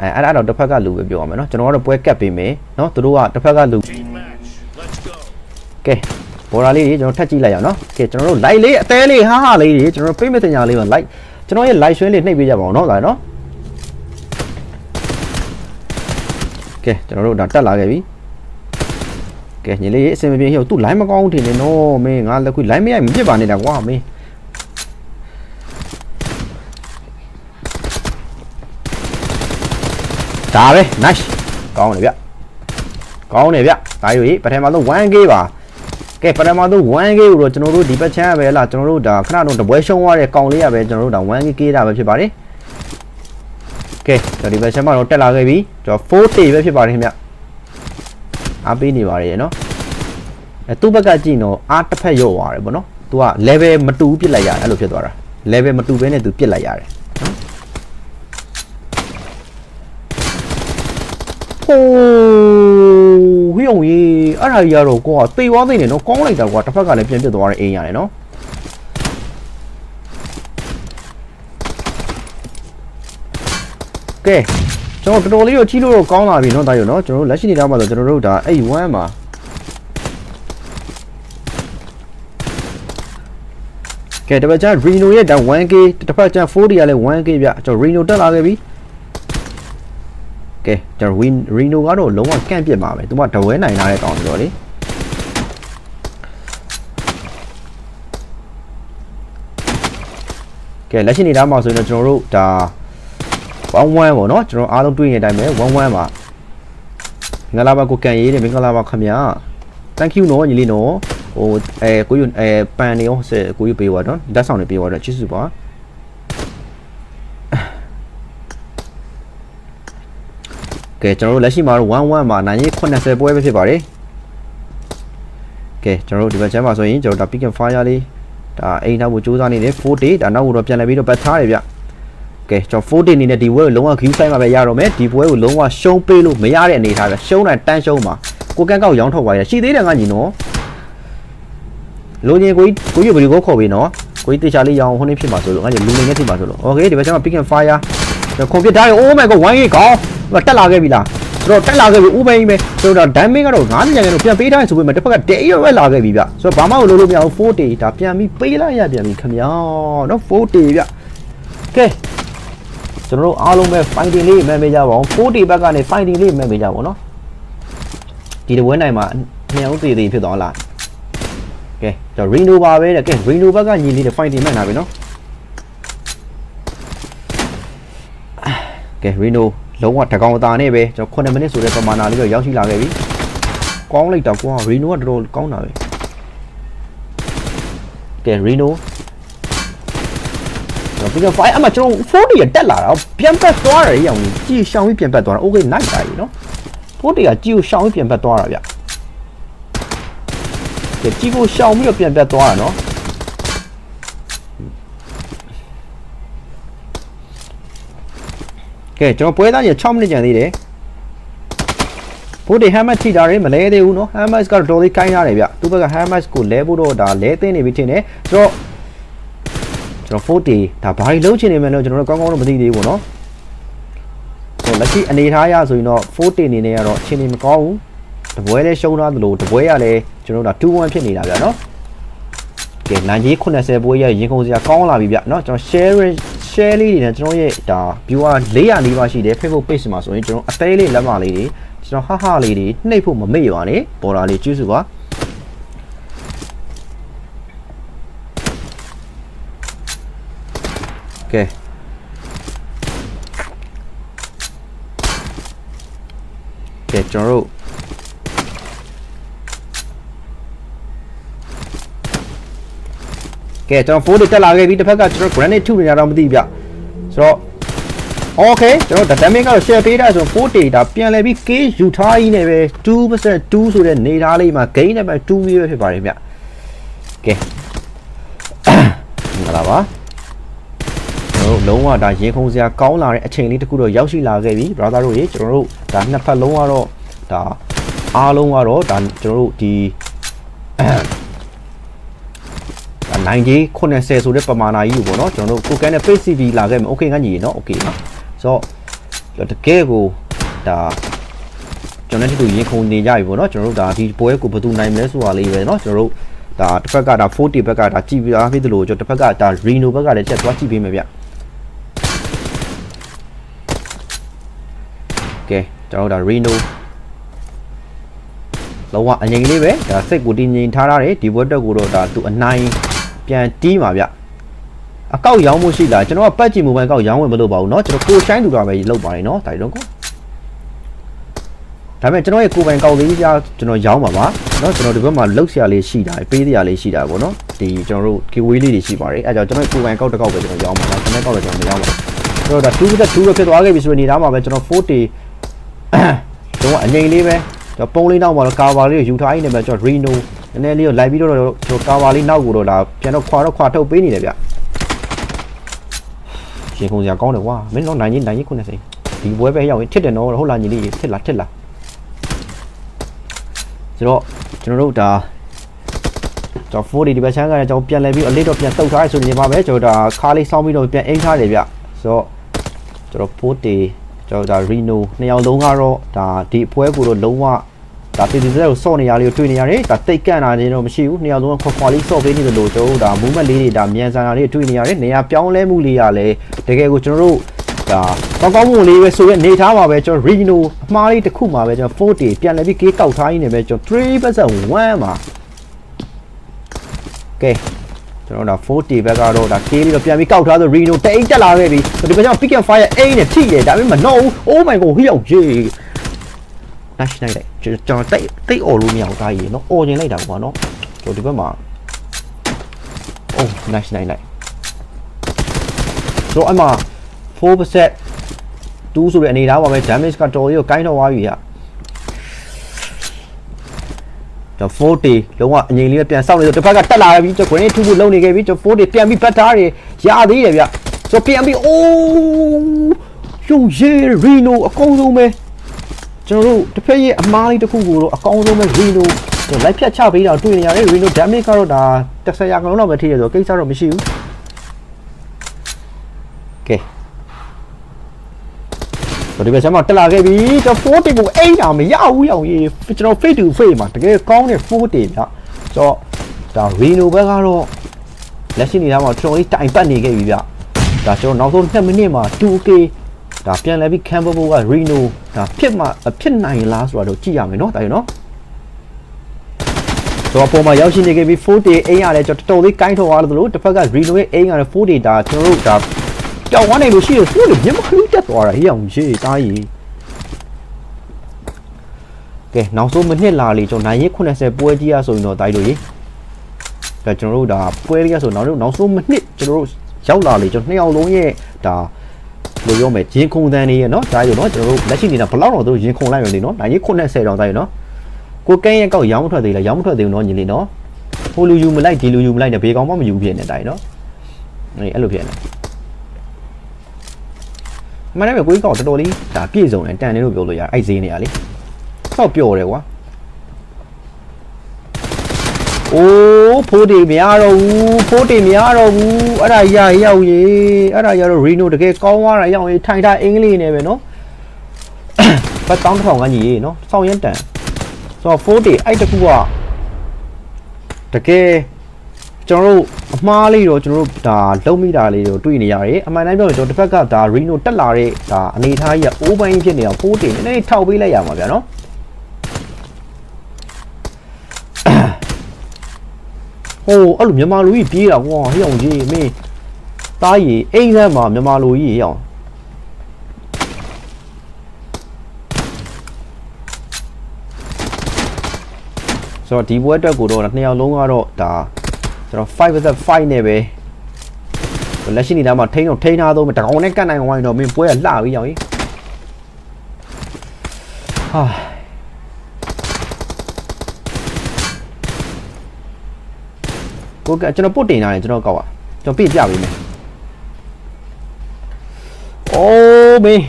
အဲအဲ့ဒါတော့တစ်ဖက်ကလူပဲပြောရမယ်နော်ကျွန်တော်ကတော့ပွဲကတ်ပေးမယ်နော်သူတို့ကတစ်ဖက်ကလူ Team match. Let's go. ကဲဘော်ရာလေးတွေကျွန်တော်ထက်ကြည့်လိုက်အောင်နော်ကဲကျွန်တော်တို့ live လေးအသေးလေးဟာဟာလေးတွေကျွန်တော်တို့ပေးမတင်ညာလေးမှာ live ကျွန်တော်ရဲ့ live ဆွဲလေးနှိပ်ပေးကြပါအောင်နော်ဒါနော်ကဲကျွန်တော်တို့ဒါတက်လာခဲ့ပြီကဲညီလေးအစင်မပြေဟိုသူ့ live မကောင်းဘူးထင်နေနော်မင်းငါလက်ခွေ live မရိုက်မဖြစ်ပါနဲ့တာကွာမင်း ဒါပဲ nice ကောင်းတယ်ဗျကောင်းတယ်ဗျဒါယူကြီးပထမဆုံး 1k ပါကဲပထမဆုံး 1k ကိုတော့ကျွန်တော်တို့ဒီဘက်ချမ်းရပဲလားကျွန်တော်တို့ဒါခဏတော့တပွဲရှုံးသွားတဲ့ကောင်လေးရပဲကျွန်တော်တို့ဒါ 1k ကေးတာပဲဖြစ်ပါတယ်ကဲကျွန်တော်ဒီဘက်ချမ်းမှာတော့တက်လာခဲ့ပြီကျွန်တော်40ပဲဖြစ်ပါတယ်ခင်ဗျအားပေးနေပါတယ်နော်အဲသူ့ဘက်ကကြည့်တော့အားတစ်ဖက်ရော့သွားတယ်ပေါ့နော်သူက level မတူပြစ်လိုက်ရတယ်အဲ့လိုဖြစ်သွားတာ level မတူဘဲနဲ့သူပြစ်လိုက်ရတယ် ဟိုအောင်ရေးအဲ့ဒါကြီးကတော့ကိုကသေသွားသေးတယ်နော်ကောင်းလိုက်တာကွာတစ်ဖက်ကလည်းပြန်ပြစ်သွားတဲ့အိမ်ရတယ်နော်ကဲကျွန်တော်တော်တော်လေးတော့ကြီးလို့တော့ကောင်းလာပြီနော်ဒါရုံနော်ကျွန်တော်တို့လက်ရှိနေသားမှာဆိုကျွန်တော်တို့ဒါအဲ့1မှာကဲတစ်ဖက်ကျ Reno ရဲ့ဒါ 1K တစ်ဖက်ကျ 4D ကလည်း 1K ပြကျွန်တော် Reno တက်လာခဲ့ပြီ ကဲကျွန်တော် Win Reno ကတော့လုံးဝကန့်ပြစ်မှာပဲသူကတဝဲနိုင်လာတဲ့ကောင်ဆိုတော့လေကဲလက်ရှိနေတာမှာဆိုရင်တော့ကျွန်တော်တို့ဒါ11ပေါ့နော်ကျွန်တော်အားလုံးတွေ့နေတဲ့အတိုင်းပဲ11ပါငလာပါကိုကန်ရေးတယ်မင်္ဂလာပါခင်ဗျာ thank you နော်ညီလေးနော်ဟိုအဲကိုယူအဲပန်နေရောဆယ်ကိုယူပေးပါတော့လက်ဆောင်တွေပေးပါတော့ချစ်စုပါ ကဲကျွန်တော်တို့လက်ရှိမှာတော့11မှာနိုင်ရေး80ပွဲပဲဖြစ်ပါတယ်ကဲကျွန်တော်တို့ဒီဘက်ချမ်းမှာဆိုရင်ကျွန်တော်ဒါ pick and fire လေးဒါအိမ်နောက်ကိုစူးစမ်းနေတယ်40ဒါနောက်ကိုတော့ပြန်လဲပြီးတော့ပတ်ထားတယ်ဗျကဲကျွန်တော်40အနေနဲ့ဒီပွဲကိုလုံးဝ queue side မှာပဲရတော့မယ်ဒီပွဲကိုလုံးဝရှုံးပေးလို့မရတဲ့အနေအထားပဲရှုံးတိုင်းတန်းရှုံးမှာကိုကန်းကောက်ရောင်းထုတ်ပါရရှိသေးတယ်ငါညီနော်လူကြီးကိုကိုကြီးဘယ်လိုခေါ်ပေးနော်ကိုကြီးတေချာလေးရောင်းဟိုနေ့ဖြစ်မှာဆိုလို့ငါကြီးလူနေနဲ့ဖြစ်မှာဆိုလို့ okay ဒီဘက်ကျမှ pick and fire ကွန်ပျူတာရေ oh my god 1K ကောင်း တက်လာခဲ့ပြီလားဆိုတော့တက်လာခဲ့ပြီဥပိန်ပဲဆိုတော့ damage ကတော့9ညံတော့ပြန်ပေးထားရင်ဆိုပေမဲ့တစ်ဖက်ကတဲရွက်လာခဲ့ပြီဗျဆိုတော့ဘာမှမလုပ်လို့မရဘူး40ဒါပြန်ပြီးပေးလိုက်ရပြန်ပြီခမရောနော်40ဗျကဲကျွန်တော်တို့အားလုံးပဲ fighting လေးမှန်ပေးကြပါအောင်40ဘက်ကနေ fighting လေးမှန်ပေးကြပါအောင်နော်ဒီတပွဲနိုင်မှာမြောင်းသေးသေးဖြစ်သွားလားကဲကျွန်တော် Reno ပါပဲတဲ့ကဲ Reno ဘက်ကညီလေးတွေ fighting မှန်တာပဲနော်ကဲ Reno လုံးဝတကောင်အသားနဲ့ပဲကျွန်တော်9မိနစ်ဆိုတဲ့ပမာဏလေးတော့ရောက်ရှိလာခဲ့ပြီကောင်းလိုက်တော့ကွာ Reno ကတော်တော်ကောင်းတာပဲကဲ Reno ကျွန်တော်ပြီးတော့ fire အမှကျွန်တော်40ရတက်လာတာပြန်ပတ်သွားတယ်ရောင်ကြီးကြည်ရှောင်းပြီးပြန်ပတ်သွားတာ okay nice တာကြီးနော်40ကကြည်ကိုရှောင်းပြီးပြန်ပတ်သွားတာဗျကဲကြည်ကိုရှောင်းပြီးတော့ပြန်ပတ်သွားတာနော် ကဲကျွန်တော်ပွဲသားကြီး6မိနစ်ကျန်သေးတယ်ဖို့ဒီဟမ်မတ်ထိတာတွေမလဲသေးဘူးเนาะဟမ်မတ်ကတော့တော်လေးကိုင်းရတယ်ဗျသူ့ဘက်ကဟမ်မတ်ကိုလဲဖို့တော့ဒါလဲသိနေပြီထင်တယ်ဆိုတော့ကျွန်တော်40ဒါဘာကြီးလုံးချင်နေမယ်လို့ကျွန်တော်တို့ကောင်းကောင်းတော့မသိသေးဘူးเนาะဆိုလက်ရှိအနေထားရဆိုရင်တော့40အနေနဲ့ကတော့အချိန်နေမကောင်းဘူးတပွဲလဲရှုံးသွားသလိုတပွဲရလဲကျွန်တော်တို့ဒါ2-1ဖြစ်နေတာဗျเนาะကဲနိုင်ကြီး80ပွဲရရင်ကုန်စရာကောင်းလာပြီဗျเนาะကျွန်တော် share share လေးတွေနဲ့ကျွန်တော်ရဲ့ဒါ viewer 400နီးပါးရှိတယ် Facebook page မှာဆိုရင်ကျွန်တော်အသေးလေးလက်မလေးတွေကျွန်တော်ဟဟလေးတွေနှိပ်ဖို့မမေ့ပါနဲ့ပေါ်လာလေးကျေးဇူးပါကဲကဲကျွန်တော်တို့ ကဲကျွန်တော်4တွေတက်လာခဲ့ပြီတစ်ဖက်ကကျွန်တော် granite ထုနေတာတော့မသိဗျဆိုတော့ okay ကျွန်တော် damage ကတော့ share ပေးတာဆို4 data ပြန်လဲပြီး case ယူထားကြီးနေပဲ2% 2ဆိုတဲ့နေသားလေးမှာ gain နဲ့ပဲ2ပြီးပဲဖြစ်ပါတယ်ဗျကဲမင်္ဂလာပါကျွန်တော်လုံးဝဒါရေခုံစရာကောင်းလာတဲ့အချိန်လေးတစ်ခုတော့ရောက်ရှိလာခဲ့ပြီ brother တို့ရေကျွန်တော်တို့ဒါနှစ်ဖက်လုံးကတော့ဒါအားလုံးကတော့ဒါကျွန်တော်တို့ဒီ 9K 80ဆိုတဲ့ပမာဏကြီးကိုပေါ့နော်ကျွန်တော်တို့ကိုကန်နဲ့ page CV လာခဲ့မယ် okay ငါညီရေနော် okay နော်ဆိုတော့တကယ်ကိုဒါကျွန်တော်တို့ရင်ခုန်နေကြပြီပေါ့နော်ကျွန်တော်တို့ဒါဒီပွဲကိုဘယ်သူနိုင်မလဲဆိုတာလေးပဲနော်ကျွန်တော်တို့ဒါတစ်ဖက်ကဒါ40ဘက်ကဒါကြည်ပြားဖြစ်တယ်လို့ကျွန်တော်တစ်ဖက်ကဒါ Reno ဘက်ကလည်းချက်သွားကြည့်ပေးမယ်ဗျကဲကျွန်တော်တို့ဒါ Reno လောကအငြိမ်လေးပဲဒါစိတ်ကိုတည်ငြိမ်ထားရတယ်ဒီဘွက်တက်ကိုတော့ဒါသူအနိုင် ပြန်တီးမှာဗျအကောက်ရောင်းမှုရှိလားကျွန်တော်ကပတ်ကြည့်မိုဘိုင်းကောက်ရောင်းဝင်မလုပ်ပါဘူးเนาะကျွန်တော်ကိုရှိုင်းသူကပဲလုပ်ပါတယ်เนาะတိုင်တော့ကိုဒါပေမဲ့ကျွန်တော်ရဲ့ကိုယ်ပိုင်ကောက်လေးပြကျွန်တော်ရောင်းပါပါเนาะကျွန်တော်ဒီဘက်မှာလုတ်ဆရာလေးရှိတာပေးစရာလေးရှိတာပေါ့เนาะဒီကျွန်တော်တို့ giveaway လေးတွေရှိပါတယ်အဲဒါကြောင့်ကျွန်တော်ကိုယ်ပိုင်ကောက်တစ်ကောက်ပဲကျွန်တော်ရောင်းပါပါကျွန်တော်ကောက်တော့ကျွန်တော်မရောင်းပါဘူးကျွန်တော်ဒါ2တက်2ပဲဖြစ်သွားခဲ့ပြီဆိုရင်ဒီသားမှာပဲကျွန်တော်40ကျွန်တော်အငိမ့်လေးပဲကျွန်တော်ပုံးလေးနောက်မှာတော့ကာဗာလေးကိုယူထားရင်းနေပဲကျွန်တော် Reno နည်းနည်းလေးကိုလိုက်ပြီးတော့ကျွန်တော်ကာဗာလေးနောက်ကိုတော့ဒါပြန်တော့ခွာတော့ခွာထုတ်ပေးနေတယ်ဗျရှင်ခုံစရာကောင်းတယ်ကွာမင်းတော့နိုင်ကြီးနိုင်ကြီးခုနဲ့စိဒီပွဲပဲရောက်ရင်ထစ်တယ်နော်ဟုတ်လားညီလေးထစ်လားထစ်လားဆိုတော့ကျွန်တော်တို့ဒါကျွန်တော်40ဒီဘက်ချမ်းကလည်းကျွန်တော်ပြန်လဲပြီးအလေးတော့ပြန်တုတ်ထားရဆိုနေပါပဲကျွန်တော်ဒါခါးလေးစောင်းပြီးတော့ပြန်အိမ်ထားတယ်ဗျဆိုတော့ကျွန်တော်40ကျွန်တော်ဒါ Reno နှစ်ယောက်လုံးကတော့ဒါဒီအပွဲကိုတော့လုံးဝ ဒါတည်တည်စက်ကိုစော့နေရလေးကိုတွေ့နေရတယ်ဒါတိတ်ကန့်တာနေတော့မရှိဘူးနှစ်ယောက်လုံးကခွာခွာလေးစော့ပေးနေတယ်လို့ကျွန်တော်တို့ဒါ movement လေးတွေဒါမြန်ဆန်တာလေးတွေ့နေရတယ်နေရာပြောင်းလဲမှုလေးရလဲတကယ်ကိုကျွန်တော်တို့ဒါကောင်းကောင်းမွန်လေးပဲဆိုရဲနေထားမှာပဲကျွန်တော် Reno အမှားလေးတစ်ခုမှာပဲကျွန်တော်40ပြန်လဲပြီးကေးကောက်ထားရင်းနေပဲကျွန်တော် 3%1 မှာကဲကျွန်တော်ဒါ40ဘက်ကတော့ဒါကေးလေးတော့ပြန်ပြီးကောက်ထားဆို Reno တိတ်တက်လာခဲ့ပြီဒီဘက်ကျတော့ pick and fire အိမ်နဲ့ထိတယ်ဒါပေမဲ့မနှောဘူး Oh my god ဟိရောက်ကြီး dash နိုင်လိုက်ကျွန်တော်တိတ်တိတ်អော်လို့မရဘူးဒါကြီးနော်អော်ကျင်လိုက်တာကွာနော်ကျွန်တော်ဒီဘက်မှာ Oh dash နိုင်လိုက်ဆိုတော့အမှ4% 2ဆိုတဲ့အနေသားပါပဲ damage ကတော်ကြီးကိုကိုင်းတော့သွားပြီဟာကျွန်တော်40လုံးဝအငိမ့်လေးပဲပြန်စောင့်နေဆိုတစ်ဖက်ကတက်လာပြီကျွန်တော် grenade ထုဖို့လုံနေခဲ့ပြီကျွန်တော်40ပြန်ပြီးပတ်ထားတယ်ရသေးတယ်ဗျဆိုတော့ပြန်ပြီးအိုးရုံရဲရီနိုအကောင်းဆုံးပဲ ကျွန်တော်တို့တစ်ဖက်ရဲ့အမားလေးတစ်ခုကိုတော့အကောင်းဆုံးပဲရီနိုကျွန်တော်လိုက်ဖြတ်ချပေးတာတွေ့နေရတယ်ရီနို damage ကတော့ဒါ10ရာခိုင်နှုန်းလောက်ပဲထိရဆိုတော့ကိစ္စတော့မရှိဘူးကဲဆိုဒီဘက်ဆမ်းမှာတက်လာခဲ့ပြီကျွန်တော်40ကိုအိမ်တာမရဘူးရောင်ကြီးကျွန်တော် face to face မှာတကယ်ကောင်းတဲ့40ဗျဆိုတော့ဒါ Reno ဘက်ကတော့လက်ရှိနေတာမှာကျွန်တော်လေးတိုင်ပတ်နေခဲ့ပြီဗျဒါကျွန်တော်နောက်ဆုံး2မိနစ်မှာ 2K ဒါပြန်လဲပြီး Campbell က Reno ဒါဖြစ်မှာဖြစ်နိုင်လားဆိုတာတော့ကြည့်ရမယ်နော်ဒါရနော်တော့ပုံမှာရောက်ရှိနေခဲ့ပြီး40အိမ်ရတယ်ကျွန်တော်တော်တော်လေးကိုင်းထော်သွားလို့တစ်ဖက်က Reno ရဲ့အိမ်ရတယ်40ဒါကျွန်တော်တို့ဒါကြောက်ဝမ်းနေလို့ရှိရဆိုလို့မြန်မာလူတက်သွားတာဟိအောင်ရေးတားကြီးကဲနောက်ဆုံးမိနစ်လာလေကျွန်တော်နိုင်ရင်80ပွဲကြီးရဆိုရင်တော့တိုင်းလို့ရေဒါကျွန်တော်တို့ဒါပွဲကြီးရဆိုနောက်တော့နောက်ဆုံးမိနစ်ကျွန်တော်တို့ရောက်လာလေကျွန်တော်နှစ်ယောက်လုံးရဲ့ဒါ လို့ပြောမယ်ရင်ခုန်တန်းနေရနော်ဒါရနော်ကျွန်တော်တို့လက်ရှိနေတာဘလောက်တော့သူရင်ခုန်လိုက်ရလေနော်နိုင်ရင်80တောင်တိုင်းနော်ကိုကန်းရဲ့ကောက်ရောင်းမထွက်သေးလားရောင်းမထွက်သေးဘူးနော်ညီလေးနော်ဟိုလူယူမလိုက်ဒီလူယူမလိုက်နဲ့ဘေးကောင်မှမယူဖြစ်နေတိုင်းနော်အေးအဲ့လိုဖြစ်နေမနေ့ကကိုကြီးကောက်တော်တော်လေးဒါပြည့်စုံတယ်တန်တယ်လို့ပြောလို့ရအဲ့ဈေးနေရလေဆောက်ပျော်တယ်ကွာ အိုးဖိုးတီမရတော့ဘူးဖိုးတီမရတော့ဘူးအဲ့ဒါရရောက်ရေအဲ့ဒါရတော့ရီနိုတကယ်ကောင်းသွားတာရောက်ရေထိုင်ထားအင်္ဂလိပ်နဲ့ပဲနော်ဘတ်တောင်းတစ်ထောင်ကညီရေနော်စောင်းရင်တန်ဆိုတော့ဖိုးတီအဲ့တကူကတကယ်ကျွန်တော်တို့အမှားလေးတော့ကျွန်တော်တို့ဒါလုံးမိတာလေးတော့တွေ့နေရတယ်အမှန်တမ်းပြောရင်ကျွန်တော်တစ်ဖက်ကဒါ Reno တက်လာတဲ့ဒါအနေထားကြီးကအိုးပိုင်းဖြစ်နေတာဖိုးတင်နည်းနည်းထောက်ပေးလိုက်ရမှာဗျာနော် ဟိုအဲ့လိုမြန်မာလူကြီးပြေးတာကွာဟိအောင်ကြီးမင်းတားရီအိမ်ဆန်းမှာမြန်မာလူကြီးဟိအောင်ဆိုတော့ဒီပွဲအတွက်ကိုတော့နှစ်ယောက်လုံးကတော့ဒါကျွန်တော်5 vs 5နဲ့ပဲလက်ရှိနေတာမှာထိန်းတော့ထိန်းထားတော့တကောင်နဲ့ကတ်နိုင်အောင်တော့မင်းပွဲကလှပြီးရောင်ကြီးဟာ ကိုကကျွန်တော်ပုတ်တင်ထားတယ်ကျွန်တော်ကောက်ပါကျွန်တော်ပြပြပေးမယ်အိုးမင်း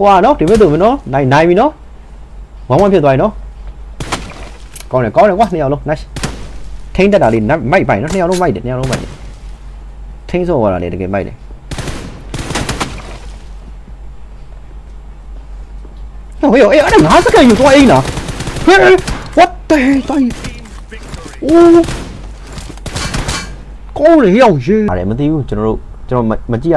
ကွာနော်ဒီမဲ့တို့မနော်နိုင်နိုင်ပြီနော်ဝမ်းဝမ်းဖြစ်သွားပြီနော်ကောင်းတယ်ကောင်းတယ်ကွာနှစ်ယောက်လုံး nice ထိန်းတက်တာလေးမိုက်ပိုင်နော်နှစ်ယောက်လုံးမိုက်တယ်နှစ်ယောက်လုံးမိုက်တယ်ထိန်းစော်ရတာလေတကယ်မိုက်တယ်ဟေးဟေးအဲ့ဒါ9စက္ကန့်ယူသွားအိမ်လားဟဲ့ what the hell တိုင်းအိုး ကောင်းလေရောက်ရေးပါတယ်မသိဘူးကျွန်တော်တို့ကျွန်တော်မကြည့်ရ